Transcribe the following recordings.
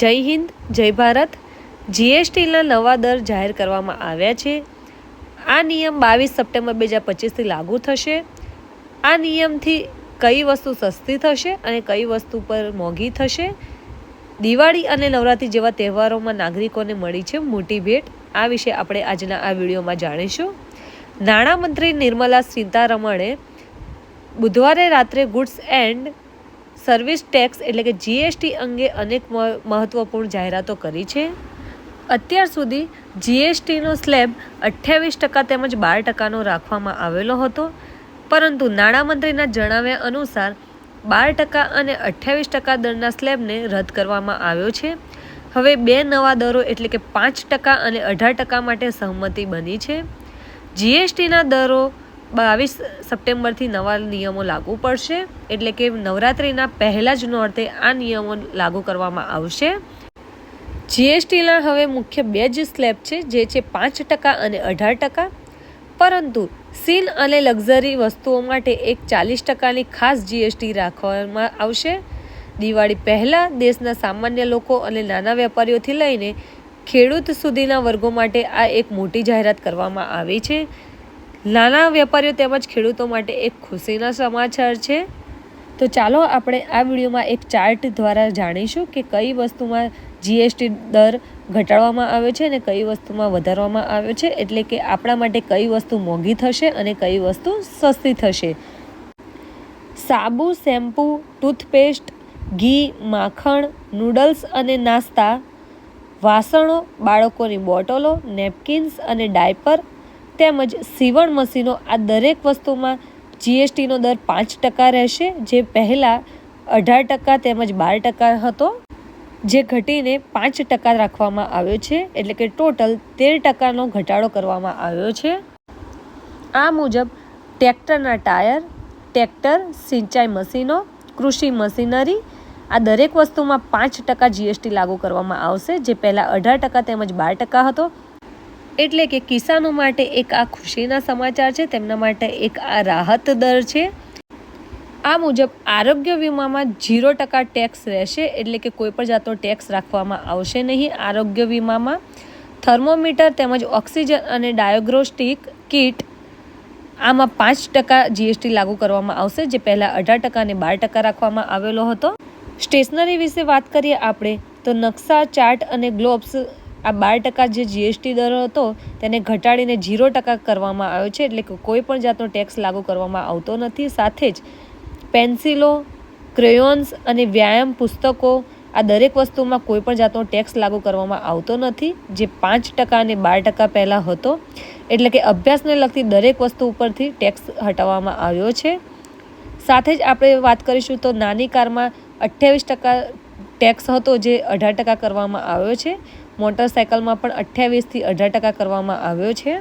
જય હિન્દ, જય ભારત. જીએસટીના નવા દર જાહેર કરવામાં આવ્યા છે. આ નિયમ બાવીસ સપ્ટેમ્બર બે હજાર પચીસથી લાગુ થશે. આ નિયમથી કઈ વસ્તુ સસ્તી થશે અને કઈ વસ્તુ પર મોંઘી થશે? દિવાળી અને નવરાત્રિ જેવા તહેવારોમાં નાગરિકોને મળી છે મોટી ભેટ. આ વિશે આપણે આજના આ વિડીયોમાં જાણીશું. નાણામંત્રી નિર્મલા સીતારમણે બુધવારે રાત્રે ગુડ્સ એન્ડ સર્વિસ ટેક્સ એટલે કે જીએસટી અંગે અનેક મહત્ત્વપૂર્ણ જાહેરાતો કરી છે. અત્યાર સુધી જીએસટીનો સ્લેબ અઠ્યાવીસ ટકા તેમજ બાર ટકાનો રાખવામાં આવેલો હતો. પરંતુ નાણામંત્રીના જણાવ્યા અનુસાર બાર ટકા અને અઠ્યાવીસ ટકા દરના સ્લેબને રદ કરવામાં આવ્યો છે. હવે બે નવા દરો એટલે કે પાંચ ટકા અને અઢાર ટકા માટે સહમતિ બની છે. જીએસટીના દરો બાવીસ સપ્ટેમ્બરથી નવા નિયમો લાગુ પડશે, એટલે કે નવરાત્રિના પહેલાં જ નોરતે આ નિયમો લાગુ કરવામાં આવશે. જીએસટીના હવે મુખ્ય બે જ સ્લેબ છે, જે છે પાંચ ટકા અને અઢાર ટકા. પરંતુ સીન અને લક્ઝરી વસ્તુઓ માટે એક ચાલીસ ટકાની ખાસ જીએસટી રાખવામાં આવશે. દિવાળી પહેલાં દેશના સામાન્ય લોકો અને નાના વેપારીઓથી લઈને ખેડૂત સુધીના વર્ગો માટે આ એક મોટી જાહેરાત કરવામાં આવી છે. નાના વેપારીઓ તેમજ ખેડૂતો માટે એક ખુશીના સમાચાર છે. તો ચાલો આપણે આ વિડીયોમાં એક ચાર્ટ દ્વારા જાણીશું કે કઈ વસ્તુમાં જીએસટી દર ઘટાડવામાં આવ્યો છે અને કઈ વસ્તુમાં વધારવામાં આવ્યો છે, એટલે કે આપણા માટે કઈ વસ્તુ મોંઘી થશે અને કઈ વસ્તુ સસ્તી થશે. સાબુ, શેમ્પૂ, ટૂથપેસ્ટ, ઘી, માખણ, નૂડલ્સ અને નાસ્તા, વાસણો, બાળકોની બોટલો, નેપકિન્સ અને ડાયપર તેમજ સીવણ મશીનો આ દરેક વસ્તુમાં જીએસટીનો દર પાંચ ટકા રહેશે, જે પહેલાં અઢાર ટકા તેમજ બાર ટકા હતો, જે ઘટીને પાંચ ટકા રાખવામાં આવ્યો છે, એટલે કે ટોટલ તેર ટકાનો ઘટાડો કરવામાં આવ્યો છે. આ મુજબ ટ્રેક્ટરના ટાયર, ટ્રેક્ટર, સિંચાઈ મશીનો, કૃષિ મશીનરી, આ દરેક વસ્તુમાં પાંચ ટકા જીએસટી લાગુ કરવામાં આવશે, જે પહેલાં અઢાર ટકા તેમજ બાર ટકા હતો એટલે કે કિસાનો માટે એક આ ખુશીના સમાચાર છે, તેમના માટે એક આ રાહત દર છે. આ મુજબ આરોગ્ય વીમામાં જીરો ટકા ટેક્સ રહેશે, એટલે કે કોઈ પણ જાતનો ટેક્સ રાખવામાં આવશે નહીં. આરોગ્ય વીમામાં થર્મોમીટર તેમજ ઓક્સિજન અને ડાયોગ્નોસ્ટિક કિટ આમાં પાંચ ટકા જીએસટી લાગુ કરવામાં આવશે, જે પહેલાં અઢાર ટકા અને બાર ટકા રાખવામાં આવેલો હતો. સ્ટેશનરી વિશે વાત કરીએ આપણે, તો નકશા, ચાર્ટ અને ગ્લોબ્સ આ બાર ટકા જે જીએસટી દર હતો, તેને ઘટાડીને જીરો ટકા કરવામાં આવ્યો છે, એટલે કે કોઈ પણ જાતનો ટેક્સ લાગુ કરવામાં આવતો નથી. સાથે જ પેન્સિલો ક્રેયોન્સ અને વ્યાયામ પુસ્તકો આ દરેક વસ્તુમાં કોઈ પણ જાતનો ટેક્સ લાગુ કરવામાં આવતો નથી, જે પાંચ ટકા અને બાર ટકા પહેલાં હતો. એટલે કે અભ્યાસને લગતી દરેક વસ્તુ ઉપરથી ટેક્સ હટાવવામાં આવ્યો છે. સાથે જ આપણે વાત કરીશું તો નાની કારમાં અઠ્યાવીસ ટકા ટેક્સ હતો, જે અઢાર ટકા કરવામાં આવ્યો છે. મોટરસાયકલમાં પણ અઠ્યાવીસથી અઢાર ટકા કરવામાં આવ્યો છે.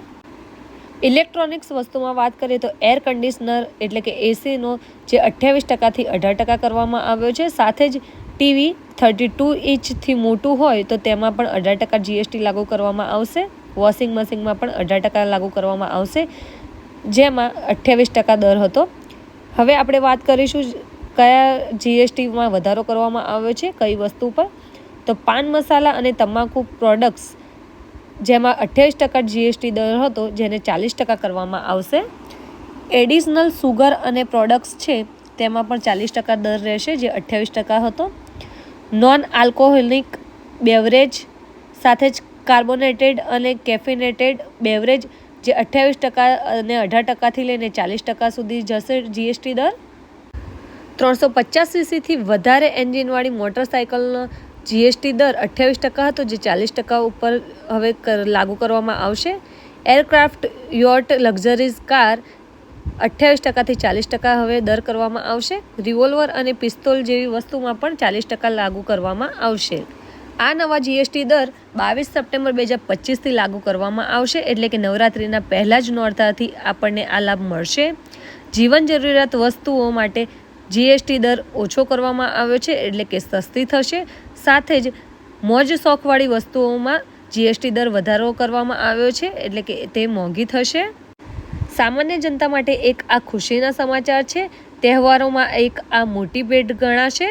ઇલેક્ટ્રોનિક્સ વસ્તુમાં વાત કરીએ તો એર કન્ડિશનર એટલે કે એસીનો જે અઠ્યાવીસ ટકાથી અઢાર ટકા કરવામાં આવ્યો છે. સાથે જ ટીવી થર્ટી ટુ ઇંચથી મોટું હોય તો તેમાં પણ અઢાર ટકા જીએસટી લાગુ કરવામાં આવશે. વોશિંગ મશીનમાં પણ અઢાર ટકા લાગુ કરવામાં આવશે, જેમાં અઠ્યાવીસ ટકા દર હતો. હવે આપણે વાત કરીશું કયા જીએસટીમાં વધારો કરવામાં આવ્યો છે, કઈ વસ્તુ પર તો પાન મસાલા અને તમાકુ પ્રોડક્ટ્સ જેમાં અઠ્યાવીસ ટકા જીએસટી દર હતો, જેને ચાલીસ ટકા કરવામાં આવશે. એડિશનલ સુગર અને પ્રોડક્ટ્સ છે, તેમાં પણ ચાલીસ ટકા દર રહેશે, જે અઠ્યાવીસ ટકા હતો. નોન આલ્કોહોલિક બેવરેજ સાથે જ કાર્બોનેટેડ અને કેફિનેટેડ બેવરેજ જે અઠ્યાવીસ ટકા અને અઢાર ટકાથી લઈને ચાલીસ ટકા સુધી જશે જીએસટી દર. ત્રણસો પચાસ સીસીથી વધારે એન્જિનવાળી મોટરસાઇકલનો જીએસટી દર અઠ્યાવીસ ટકા હતો, જે ચાલીસ ટકા ઉપર હવે લાગુ કરવામાં આવશે. એરક્રાફ્ટ યોટ લક્ઝરીઝ કાર અઠ્યાવીસ ટકાથી ચાલીસ ટકા હવે દર કરવામાં આવશે. રિવોલ્વર અને પિસ્તોલ જેવી વસ્તુમાં પણ ચાલીસ ટકા લાગુ કરવામાં આવશે. આ નવા જીએસટી દર બાવીસ સપ્ટેમ્બર બે હજાર પચીસથી લાગુ કરવામાં આવશે, એટલે કે નવરાત્રિના પહેલાં જ નોરતાથી આપણને આ લાભ મળશે. જીવન જરૂરિયાત વસ્તુઓ માટે જીએસટી દર ઓછો કરવામાં આવ્યો છે, એટલે કે સસ્તી થશે. સાથે જ મોજ શોખવાળી વસ્તુઓમાં જીએસટી દર વધારો કરવામાં આવ્યો છે, એટલે કે તે મોંઘી થશે. સામાન્ય જનતા માટે એક આ ખુશીના સમાચાર છે. તહેવારોમાં એક આ મોટી ભેટ ગણાશે.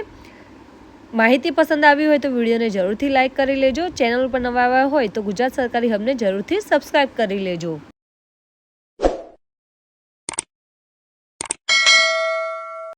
માહિતી પસંદ આવી હોય તો વિડીયોને જરૂરથી લાઇક કરી લેજો. ચેનલ પર નવા આવ્યા હોય તો ગુજરાત સરકારી હબને જરૂરથી સબસ્ક્રાઈબ કરી લેજો.